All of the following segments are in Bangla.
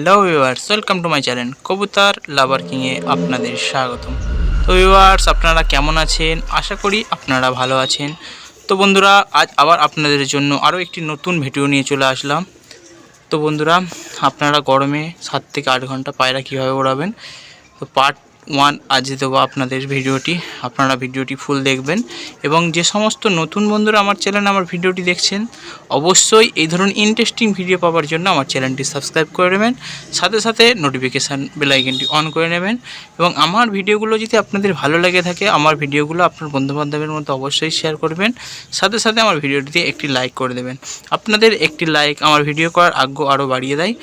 Hello viewers welcome to my channel Kabutar lover কিংয়ে আপনাদের স্বাগতম। তো ভিউয়ার্স আপনারা কেমন আছেন? আশা করি আপনারা ভালো আছেন। তো বন্ধুরা, আজ আবার আপনাদের জন্য আরও একটি নতুন ভিডিও নিয়ে চলে আসলাম। তো বন্ধুরা, আপনারা গরমে সাত থেকে আট ঘণ্টা পায়রা কীভাবে ওড়াবেন? তো পার্ট ওয়ান আজ দেবো আপনাদের ভিডিওটি। আপনারা ভিডিওটি ফুল দেখবেন এবং যে সমস্ত নতুন বন্ধুরা আমার চ্যানেল আমার ভিডিওটি দেখছেন, অবশ্যই এই ধরনের ইন্টারেস্টিং ভিডিও পাওয়ার জন্য আমার চ্যানেলটি সাবস্ক্রাইব করে নেবেন, সাথে সাথে নোটিফিকেশান বেলাইকনটি অন করে নেবেন এবং আমার ভিডিওগুলো যদি আপনাদের ভালো লেগে থাকে, আমার ভিডিওগুলো আপনার বন্ধুবান্ধবের মধ্যে অবশ্যই শেয়ার করবেন, সাথে সাথে আমার ভিডিওটিতে একটি লাইক করে দেবেন। আপনাদের একটি লাইক আমার ভিডিও করার আগ্রহ আরও বাড়িয়ে দেয়।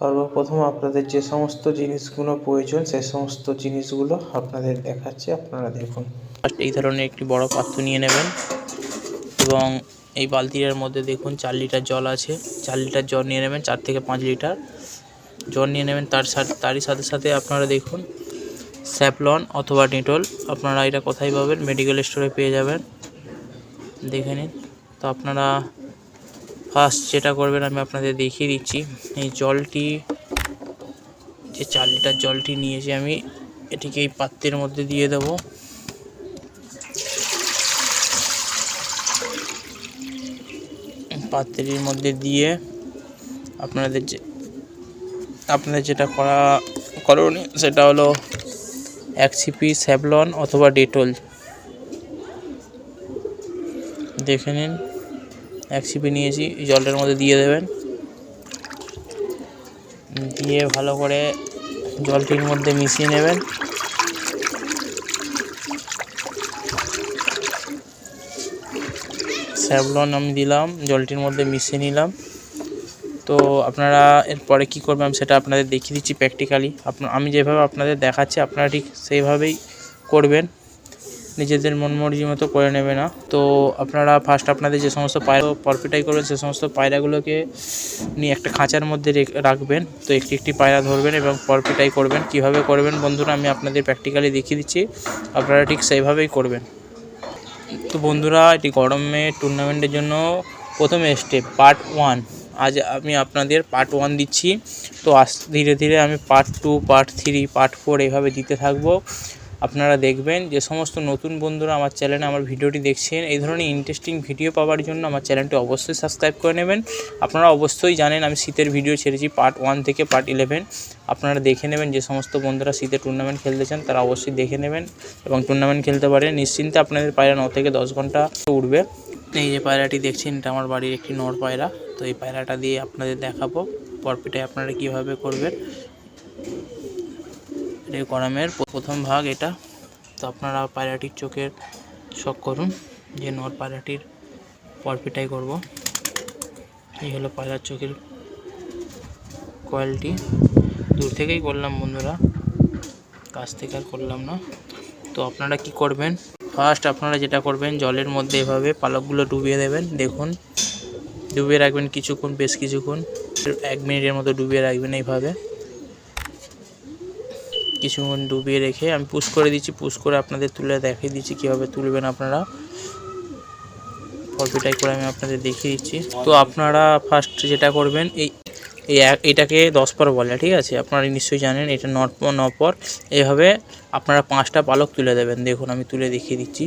সর্বপ্রথম আপনাদের যে সমস্ত জিনিসগুলো প্রয়োজন সেই সমস্ত জিনিসগুলো আপনাদের দেখাচ্ছি, আপনারা দেখুন। ফার্স্ট এই ধরনের একটি বড় পাত্র নিয়ে নেবেন এবং এই বালতিটার মধ্যে দেখুন চার লিটার জল আছে। চার লিটার জল নিয়ে নেবেন, চার থেকে পাঁচ লিটার জল নিয়ে নেবেন। তার সাথে, তারই সাথে সাথে আপনারা দেখুন স্যাপলন অথবা ডেটল, আপনারা এটা কোথায় পাবেন? মেডিকেল স্টোরে পেয়ে যাবেন। দেখে নিন। তো আপনারা ফার্স্ট যেটা করবেন, আমি আপনাদের দেখিয়ে দিচ্ছি। এই জলটি, যে চার লিটার জলটি নিয়েছি আমি, এটিকে এই পাত্রের মধ্যে দিয়ে দেবো। পাত্রের মধ্যে দিয়ে আপনাদের যে, আপনাদের যেটা করা করণীয়, সেটা হলো এক সিপি স্যাভলন অথবা ডেটল। দেখে নিন। এক সিপি নিয়েছি, জলটার মধ্যে দিয়ে দেবেন। দিয়ে ভালো করে জলটির মধ্যে মিশিয়ে নেবেন। স্যাভলন আমি দিলাম, জলটির মধ্যে মিশিয়ে নিলাম। তো আপনারা এরপরে কি করবেন সেটা আপনাদের দেখিয়ে দিচ্ছি প্র্যাকটিক্যালি আমি যেভাবে আপনাদের দেখাচ্ছি, আপনারা ঠিক সেইভাবেই করবেন। নিজেদের মন মর্জি মতো করে নেবে না। তো আপনারা ফার্স্ট আপনাদের যে সমস্ত পায়রা পরপিটাই করবেন, সে সমস্ত পায়রাগুলোকে নিয়ে একটা খাঁচার মধ্যে রেখ- রাখবেন। তো একটি একটি পায়রা ধরবেন এবং পরপিটাই করবেন। কীভাবে করবেন বন্ধুরা, আমি আপনাদের প্র্যাকটিক্যালি দেখিয়ে দিচ্ছি। আপনারা ঠিক সেইভাবেই করবেন। তো বন্ধুরা, এটি গরমে টুর্নামেন্টের জন্য প্রথম স্টেপ পার্ট ওয়ান আজ আমি আপনাদের পার্ট ওয়ান দিচ্ছি। তো আস ধীরে ধীরে আমি part two part three part four এইভাবে দিতে থাকব। আপনারা দেখবেন যে সমস্ত নতুন বন্ধুরা আমার চ্যানেলে আমার ভিডিওটি দেখছেন, এই ধরনের ইন্টারেস্টিং ভিডিও পাওয়ার জন্য আমার চ্যানেলটি অবশ্যই সাবস্ক্রাইব করে নেবেন। আপনারা অবশ্যই জানেন আমি শীতের ভিডিও ছেড়েছি পার্ট ওয়ান থেকে পার্ট ইলেভেন আপনারা দেখে নেবেন যে সমস্ত বন্ধুরা শীতে টুর্নামেন্ট খেলতে চান, তারা অবশ্যই দেখে নেবেন এবং টুর্নামেন্ট খেলতে পারেন নিশ্চিন্তে আপনাদের পায়রা ন থেকে দশ ঘণ্টা উঠবে এই যে পায়রাটি দেখছেন, এটা আমার বাড়ির একটি নর পায়রা। তো এই পায়রাটা দিয়ে আপনাদের দেখাবো। পরপিটায় আপনারা কীভাবে করবেন এটা গরমের প্রথম ভাগ এটা। তো আপনারা পায়রাটির চোখের শখ করুন যে নর পায়রাটির পরপিটাই করব। এই হলো পায়রার চোখের কোয়ালিটি দূর থেকেই করলাম বন্ধুরা। কাছ থেকে আর করলাম না। তো আপনারা কি করবেন? ফার্স্ট আপনারা যেটা করবেন, জলের মধ্যে এভাবে পালকগুলো ডুবিয়ে দেবেন। দেখুন, ডুবিয়ে রাখবেন কিছুক্ষণ, বেশ কিছুক্ষণ, এক মিনিটের মতো ডুবিয়ে রাখবেন এইভাবে। কিছুক্ষণ ডুবিয়ে রেখে আমি পুশ করে দিচ্ছি, পুশ করে আপনাদের তুলে দেখিয়ে দিচ্ছি কীভাবে তুলবেন আপনারা। ফলপিটাই করে আমি আপনাদের দেখিয়ে দিচ্ছি। তো আপনারা ফার্স্ট যেটা করবেন, এই এই এটাকে দশ পর বলে, ঠিক আছে? আপনারা নিশ্চয়ই জানেন, এটা নট পর, ন পর। এইভাবে আপনারা পাঁচটা পালক তুলে দেবেন। দেখুন, আমি তুলে দেখিয়ে দিচ্ছি।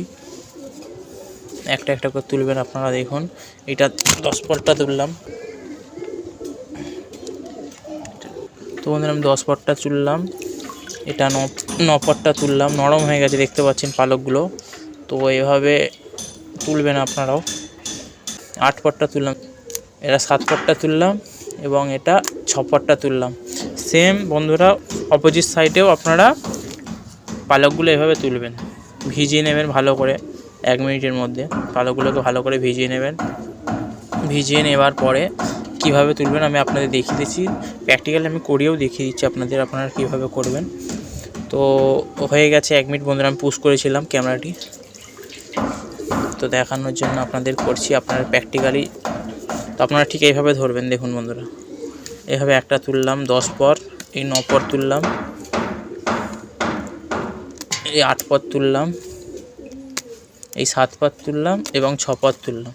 একটা একটা করে তুলবেন আপনারা, দেখুন। এটা দশ পরটা তুললাম। তো বন্ধুরা, আমি দশ পরটা তুললাম। এটা ন, নপটটা তুললাম, নরম হয়ে গেছে, দেখতে পাচ্ছেন পালকগুলো। তো এভাবে তুলবেন আপনারাও। আট পটটা তুললাম, এটা সাত পটটা তুললাম এবং এটা ছ পটটা তুললাম। সেম বন্ধুরা অপোজিট সাইডেও আপনারা পালকগুলো এভাবে তুলবেন। ভিজিয়ে নেবেন ভালো করে, এক মিনিটের মধ্যে। পালকগুলোকে ভালো করে ভিজিয়ে নেবেন। ভিজিয়ে নেবার পরে কীভাবে তুলবেন আমি আপনাদের দেখিয়ে দিচ্ছি। প্র্যাকটিক্যালি আমি করিয়েও দেখিয়ে দিচ্ছি আপনাদের আপনারা কীভাবে করবেন। তো হয়ে গেছে এক মিনিট বন্ধুরা, আমি পুশ করেছিলাম ক্যামেরাটি। তো দেখানোর জন্য আপনাদের করছি, আপনারা প্র্যাকটিক্যালি তো আপনারা ঠিক এইভাবে ধরবেন, দেখুন বন্ধুরা। এভাবে একটা তুললাম, দশ পর, এই ন পর তুললাম। এই আট পর তুললাম। এই সাত পর তুললাম এবং ছ পর তুললাম।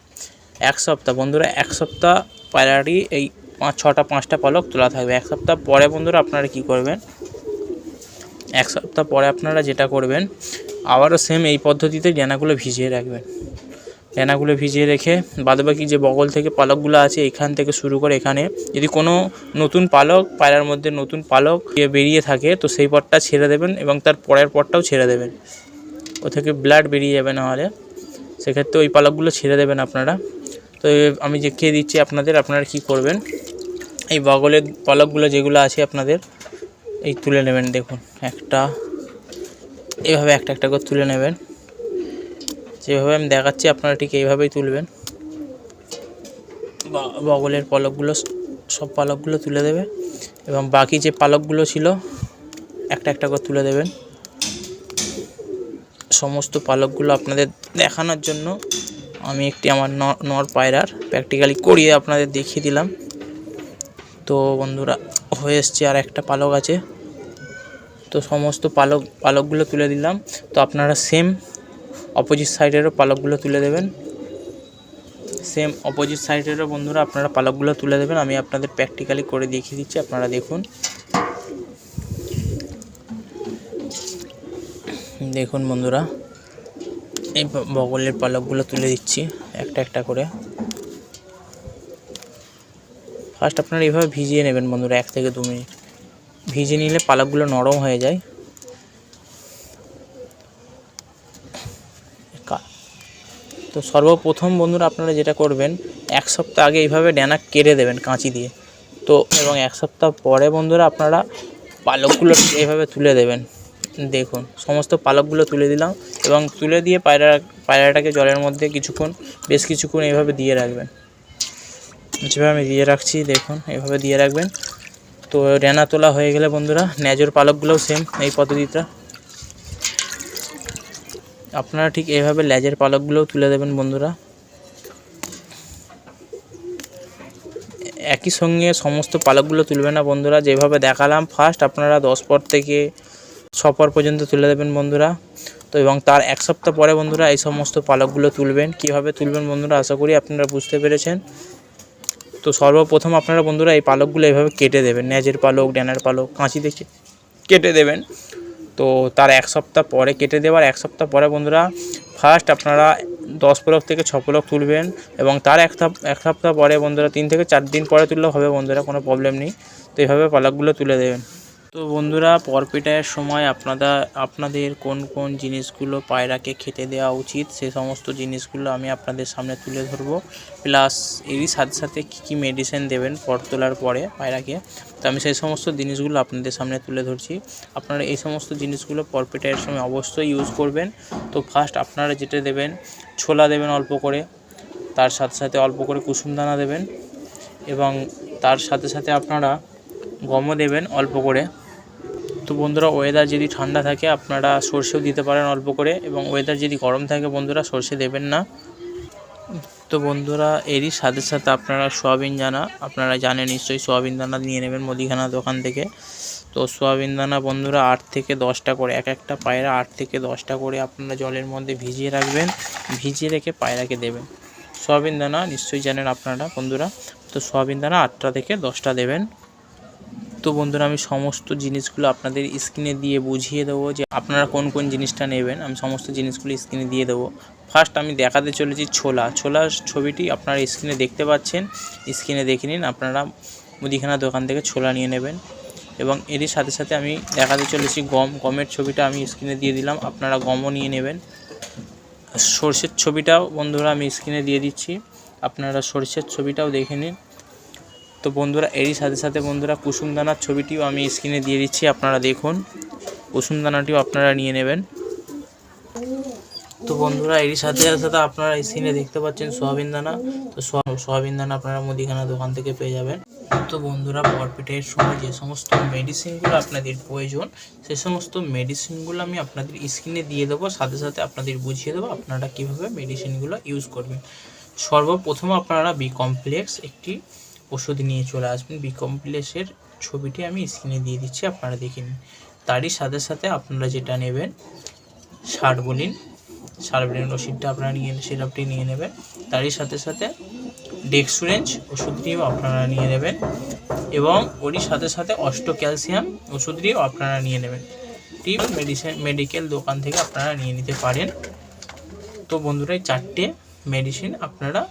এক সপ্তাহ, বন্ধুরা, এক সপ্তাহ পায়রাটি এই পাঁচ, ছটা, পাঁচটা পালক তোলা থাকবে। এক সপ্তাহ পরে বন্ধুরা আপনারা কি করবেন? এক সপ্তাহ পরে আপনারা যেটা করবেন, আবারও সেম এই পদ্ধতিতে ডেনাগুলো ভিজিয়ে রাখবেন। ডেনাগুলো ভিজিয়ে রেখে বাদবাকি যে বগল থেকে পালকগুলো আছে, এখান থেকে শুরু করে এখানে যদি কোনো নতুন পালক, পায়রার মধ্যে নতুন পালক বেরিয়ে থাকে, তো সেই পটটা ছেড়ে দেবেন এবং তার পরের পটটাও ছেড়ে দেবেন। ও থেকে ব্লাড বেরিয়ে যাবে নাহলে সেক্ষেত্রে ওই পালকগুলো ছেড়ে দেবেন আপনারা। তো আমি দেখিয়ে দিচ্ছি আপনাদের, আপনারা কি করবেন? এই বগলের পালকগুলো যেগুলো আছে আপনাদের, এই তুলে নেবেন দেখুন, একটা, এভাবে একটা একটা করে তুলে নেবেন। যেভাবে আমি দেখাচ্ছি, আপনারা ঠিক এইভাবেই তুলবেন। বগলের পালকগুলো, সব পালকগুলো তুলে দেবে, এবং বাকি যে পালকগুলো ছিল, একটা একটা করে তুলে দেবেন। সমস্ত পালকগুলো আপনাদের দেখানোর জন্য আমি একটি আমার নর পায়রার প্র্যাকটিক্যালি করিয়ে আপনাদের দেখিয়ে দিলাম। তো বন্ধুরা, হয়ে এসছে আর একটা পালক আছে। তো সমস্ত পালক, পালকগুলো তুলে দিলাম। তো আপনারা সেম অপোজিট সাইডেরও পালকগুলো তুলে দেবেন। সেম অপোজিট সাইডেরও বন্ধুরা, আপনারা পালকগুলো তুলে দেবেন। আমি আপনাদের প্র্যাকটিক্যালি করে দেখিয়ে দিচ্ছি, আপনারা দেখুন। দেখুন বন্ধুরা এই বগলের পালকগুলো তুলে দিচ্ছি, একটা একটা করে। ফার্স্ট আপনারা এইভাবে ভিজিয়ে নেবেন বন্ধুরা, এক থেকে দু মিনিট। ভিজিয়ে নিলে পালকগুলো নরম হয়ে যায়। তো সর্বপ্রথম বন্ধুরা আপনারা যেটা করবেন, এক সপ্তাহ আগে এইভাবে ড্যানা কেটে দেবেন কাঁচি দিয়ে। তো, এবং এক সপ্তাহ পরে বন্ধুরা আপনারা পালকগুলো এইভাবে তুলে দেবেন। দেখুন, সমস্ত পালকগুলো তুলে দিলাম এবং তুলে দিয়ে পায়রা, পায়রাটাকে জলের মধ্যে কিছুক্ষণ, বেশ কিছুক্ষণ এইভাবে দিয়ে রাখবেন। যেভাবে আমি দিয়ে রাখছি, দেখুন এইভাবে দিয়ে রাখবেন। তো ডেনা তোলা হয়ে গেলে বন্ধুরা, ন্যাজর পালকগুলোও সেম এই পদ্ধতিটা। আপনারা ঠিক এইভাবে ল্যাজের পালকগুলোও তুলে দেবেন বন্ধুরা। একই সঙ্গে সমস্ত পালকগুলো তুলবে না বন্ধুরা, যেভাবে দেখালাম ফার্স্ট আপনারা দশ পর থেকে ছ পর পর্যন্ত তুলে দেবেন বন্ধুরা। তো এবং তার এক সপ্তাহ পরে বন্ধুরা এই সমস্ত পালকগুলো তুলবেন। কীভাবে তুলবেন বন্ধুরা আশা করি আপনারা বুঝতে পেরেছেন। তো সর্বপ্রথম আপনারা বন্ধুরা এই পালকগুলো এভাবে কেটে দেবেন। ন্যাজের পালক, ড্যানার পালক, কাঁচি দেখে কেটে দেবেন। তো তার এক সপ্তাহ পরে কেটে দেওয়ার এক সপ্তাহ পরে বন্ধুরা ফার্স্ট আপনারা দশ পলক থেকে ছ পলক তুলবেন এবং তার এক এক সপ্তাহ পরে বন্ধুরা তিন থেকে চার দিন পরে তুললেও হবে বন্ধুরা, কোনো প্রবলেম নেই। তো এইভাবে পালকগুলো তুলে দেবেন। তো বন্ধুরা পরপিটায়ের সময় আপনারা আপনাদের কোন কোন জিনিসগুলো পায়রাকে খেতে দেওয়া উচিত, সে সমস্ত জিনিসগুলো আমি আপনাদের সামনে তুলে ধরবো। প্লাস এরই সাথে সাথে কী কী মেডিসিন দেবেন পর তোলার পরে পায়রাকে, তো আমি সেই সমস্ত জিনিসগুলো আপনাদের সামনে তুলে ধরছি। আপনারা এই সমস্ত জিনিসগুলো পরপিটায়ের সময় অবশ্যই ইউজ করবেন। তো ফার্স্ট আপনারা যেটা দেবেন, ছোলা দেবেন অল্প করে, তার সাথে সাথে অল্প করে কুসুম দানা দেবেন, এবং তার সাথে সাথে আপনারা গমও দেবেন অল্প করে। তো বন্ধুরা ওয়েদার যদি ঠান্ডা থাকে, আপনারা সর্ষেও দিতে পারেন অল্প করে এবং ওয়েদার যদি গরম থাকে বন্ধুরা, সর্ষে দেবেন না। তো বন্ধুরা, এরই সাথে সাথে আপনারা সোয়াবিন দানা, আপনারা জানেন নিশ্চয়ই সোয়াবিন দানা নিয়ে নেবেন মুদিখানা দোকান থেকে। তো সোয়াবিন দানা বন্ধুরা, আট থেকে দশটা করে, এক একটা পায়রা আট থেকে দশটা করে আপনারা জলের মধ্যে ভিজিয়ে রাখবেন, ভিজিয়ে রেখে পায়রাকে দেবেন। সোয়াবিন দানা নিশ্চয়ই জানেন আপনারা বন্ধুরা, তো সোয়াবিন দানা আটটা থেকে দশটা দেবেন। তো বন্ধুরা, আমি সমস্ত জিনিসগুলো আপনাদের স্ক্রিনে দিয়ে বুঝিয়ে দেবো যে আপনারা কোন কোন জিনিসটা নেবেন। আমি সমস্ত জিনিসগুলো স্ক্রিনে দিয়ে দেবো। ফার্স্ট আমি দেখাতে চলেছি ছোলা। ছোলার ছবিটি আপনারা স্ক্রিনে দেখতে পাচ্ছেন। স্ক্রিনে দেখে নিন, আপনারা মুদিখানা দোকান থেকে ছোলা নিয়ে নেবেন। এবং এরই সাথে সাথে আমি দেখাতে চলেছি গম। গমের ছবিটা আমি স্ক্রিনে দিয়ে দিলাম, আপনারা গমও নিয়ে নেবেন। সর্ষের ছবিটাও বন্ধুরা আমি স্ক্রিনে দিয়ে দিচ্ছি। আপনারা সর্ষের ছবিটাও দেখে নিন। তো বন্ধুরা, এরই সাথে সাথে বন্ধুরা কুসুম দানার ছবিটিও আমি স্ক্রিনে দিয়ে দিচ্ছি, আপনারা দেখুন। কুসুম দানাটিও আপনারা নিয়ে নেবেন। তো বন্ধুরা, এরই সাথে সাথে আপনারা স্ক্রিনে দেখতে পাচ্ছেন সোয়াবিন দানা। তো সোয়া- সোয়াবিন দানা আপনারা মুদিখানা দোকান থেকে পেয়ে যাবেন। তো বন্ধুরা, বরপেটের সময় যে সমস্ত মেডিসিনগুলো আপনাদের প্রয়োজন, সে সমস্ত মেডিসিনগুলো আমি আপনাদের স্ক্রিনে দিয়ে দেবো, সাথে সাথে আপনাদের বুঝিয়ে দেবো আপনারা কীভাবে মেডিসিনগুলো ইউজ করবেন। সর্বপ্রথম আপনারা বি কমপ্লেক্স একটি ওষুধ নিয়ে চলে আসবেন। বি কমপ্লেক্সের ছবিটি আমি স্ক্রিনে দিয়ে দিচ্ছি, আপনারা দেখে নিন। তারই সাথে সাথে আপনারা যেটা নেবেন, সারবলিন। সারবলিন ওষুধটা আপনারা নিয়ে সিরাপটি নিয়ে নেবেন। তারই সাথে সাথে ডেক্সুরেঞ্জ ওষুধটিও আপনারা নিয়ে নেবেন এবং ওরই সাথে সাথে অষ্ট ক্যালসিয়াম ওষুধটিও আপনারা নিয়ে নেবেন। টিপ মেডিসিন মেডিকেল দোকান থেকে আপনারা নিয়ে নিতে পারেন। তো বন্ধুরা চারটে মেডিসিন আপনারা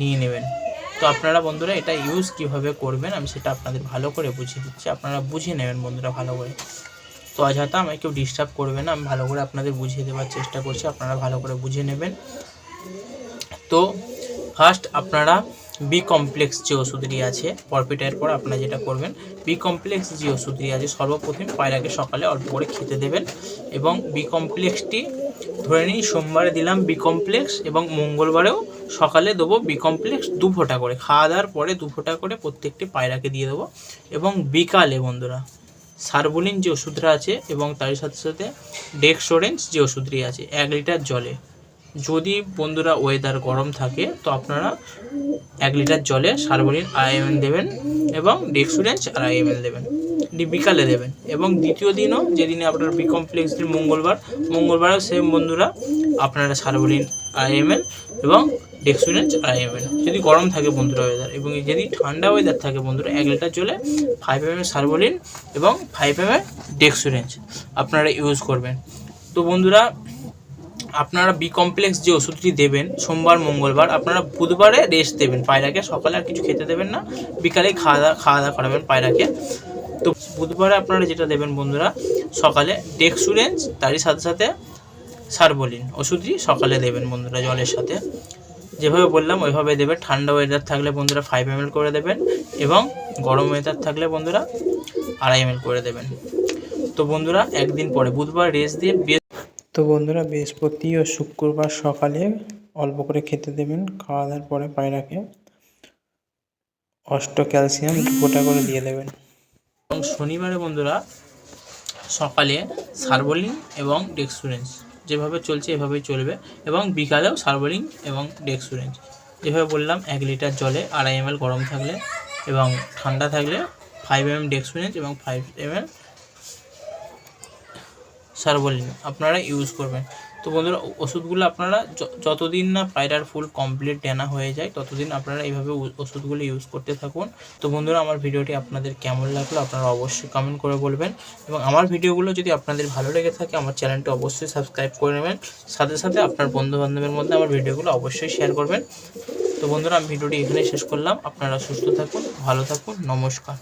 নিয়ে নেবেন। তো আপনারা বন্ধুরা এটা ইউজ কীভাবে করবেন, আমি সেটা আপনাদের ভালো করে বুঝিয়ে দিচ্ছি। আপনারা বুঝে নেবেন বন্ধুরা ভালো করে। তো অযথা আমাকে কেউ ডিস্টার্ব করবে না, আমি ভালো করে আপনাদের বুঝিয়ে দেওয়ার চেষ্টা করছি, আপনারা ভালো করে বুঝে নেবেন। তো ফার্স্ট আপনারা বি কমপ্লেক্স যে ওষুধটি আছে পরপিটার পর আপনারা যেটা করবেন বি কমপ্লেক্স যে ওষুধটি আছে, সর্বপ্রথম পায়রাকে সকালে অল্প করে খেতে দেবেন এবং বি কমপ্লেক্সটি ধরে নিই সোমবারে দিলাম বি কমপ্লেক্স এবং মঙ্গলবারেও সকালে দেবো বি কমপ্লেক্স দু ফোঁটা করে। খাওয়া দাওয়ার পরে দু ফোঁটা করে প্রত্যেকটি পায়রাকে দিয়ে দেবো। এবং বিকালে বন্ধুরা, সার্বলিন যে ওষুধটা আছে এবং তার সাথে সাথে ডেক্সোরেন্স যে ওষুধটি আছে, এক লিটার জলে। যদি বন্ধুরা ওয়েদার গরম থাকে, তো আপনারা এক লিটার জলে সার্বলিন আইএমএল দেবেন এবং ডেক্সুরেন্স আর আইএমএল দেবেন। বিকালে দেবেন। এবং দ্বিতীয় দিনও যেদিনে আপনার বি কমপ্লেক্স দিন মঙ্গলবার, মঙ্গলবারও সেম বন্ধুরা, আপনারা সার্বলিন আইএমএল এবং ডেক্সুরেন্স আর আইএমএল যদি গরম থাকে বন্ধুরা ওয়েদার এবং যদি ঠান্ডা ওয়েদার থাকে বন্ধুরা, এক লিটার জলে ফাইভ এম এর সার্বলিন এবং ফাইভ এম এর ডেক্সুরেন্স আপনারা ইউজ করবেন। তো বন্ধুরা, আপনারা বি কমপ্লেক্স যে ওষুধটি দেবেন, সোমবার, মঙ্গলবার, আপনারা বুধবারে রেস্ট দেবেন পায়রাকে। সকালে আর কিছু খেতে দেবেন না, বিকালে খাওয়া দাওয়া খাওয়া দাওয়া করাবেন পায়রাকে। তো বুধবারে আপনারা যেটা দেবেন বন্ধুরা, সকালে ডেক্সুরেন্স তারই সাথে সাথে সার্বলিন ওষুধটি সকালে দেবেন বন্ধুরা জলের সাথে। যেভাবে বললাম ওইভাবে দেবেন ঠান্ডা ওয়েদার থাকলে বন্ধুরা ফাইভ এম করে দেবেন এবং গরম ওয়েদার থাকলে বন্ধুরা আড়াই এম করে দেবেন। তো বন্ধুরা একদিন পরে বুধবার রেস্ট দিয়ে তো বন্ধুরা বৃহস্পতি ও শুক্রবার সকালে অল্প করে খেতে দেবেন। খাওয়া দাওয়ার পরে পায়রাকে অষ্ট ক্যালসিয়াম ফোঁটা করে দিয়ে দেবেন। এবং শনিবারে বন্ধুরা সকালে সার্বলিন এবং ডেক্সুরেন্স। যেভাবে চলছে, এভাবেই চলবে। এবং বিকালেও সার্ভারিং এবং ডেক্সুরেন্স যেভাবে বললাম, এক লিটার জলে আড়াই এম গরম থাকলে এবং ঠান্ডা থাকলে ফাইভ এম রেঞ্জ এবং ফাইভ এম সার্বলিন আপনারা ইউজ করবেন। তো বন্ধুরা, ওষুধগুলো আপনারা যতদিন না পায়রার ফুল কমপ্লিট ডেনা হয়ে যায়, ততদিন আপনারা এইভাবে ওষুধগুলো ইউজ করতে থাকুন। তো বন্ধুরা, আমার ভিডিওটি আপনাদের কেমন লাগল আপনারা অবশ্যই কমেন্ট করে বলবেন। এবং আমার ভিডিওগুলো যদি আপনাদের ভালো লেগে থাকে, আমার চ্যানেলটি অবশ্যই সাবস্ক্রাইব করে নেবেন। সাথে সাথে আপনার বন্ধু বান্ধবের মধ্যে আমার ভিডিওগুলো অবশ্যই শেয়ার করবেন। তো বন্ধুরা, আমি ভিডিওটি এখানেই শেষ করলাম। আপনারা সুস্থ থাকুন, ভালো থাকুন, নমস্কার।